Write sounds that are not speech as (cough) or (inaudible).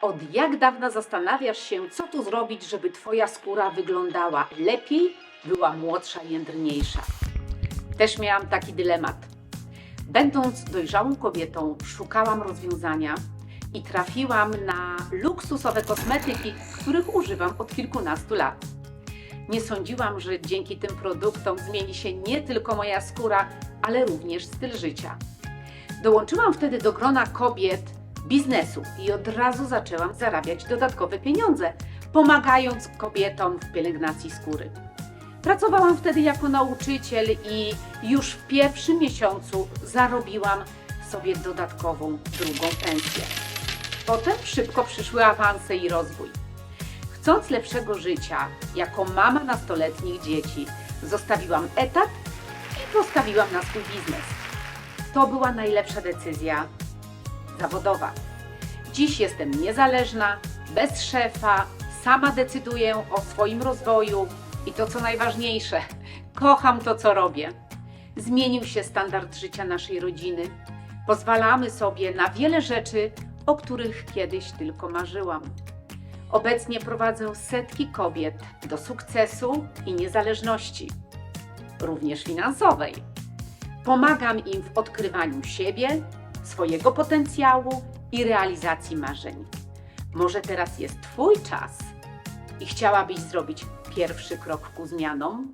Od jak dawna zastanawiasz się, co tu zrobić, żeby Twoja skóra wyglądała lepiej, była młodsza jędrniejsza? Też miałam taki dylemat. Będąc dojrzałą kobietą, szukałam rozwiązania i trafiłam na luksusowe kosmetyki, których używam od kilkunastu lat. Nie sądziłam, że dzięki tym produktom zmieni się nie tylko moja skóra, ale również styl życia. Dołączyłam wtedy do grona kobiet biznesu i od razu zaczęłam zarabiać dodatkowe pieniądze, pomagając kobietom w pielęgnacji skóry. Pracowałam wtedy jako nauczyciel i już w pierwszym miesiącu zarobiłam sobie dodatkową drugą pensję. Potem szybko przyszły awanse i rozwój. Chcąc lepszego życia, jako mama nastoletnich dzieci, zostawiłam etat i postawiłam na swój biznes. To była najlepsza decyzja zawodowa. Dziś jestem niezależna, bez szefa, sama decyduję o swoim rozwoju i to co najważniejsze, (laughs) kocham to, co robię. Zmienił się standard życia naszej rodziny. Pozwalamy sobie na wiele rzeczy, o których kiedyś tylko marzyłam. Obecnie prowadzę setki kobiet do sukcesu i niezależności, również finansowej. Pomagam im w odkrywaniu siebie, swojego potencjału i realizacji marzeń. Może teraz jest Twój czas i chciałabyś zrobić pierwszy krok ku zmianom?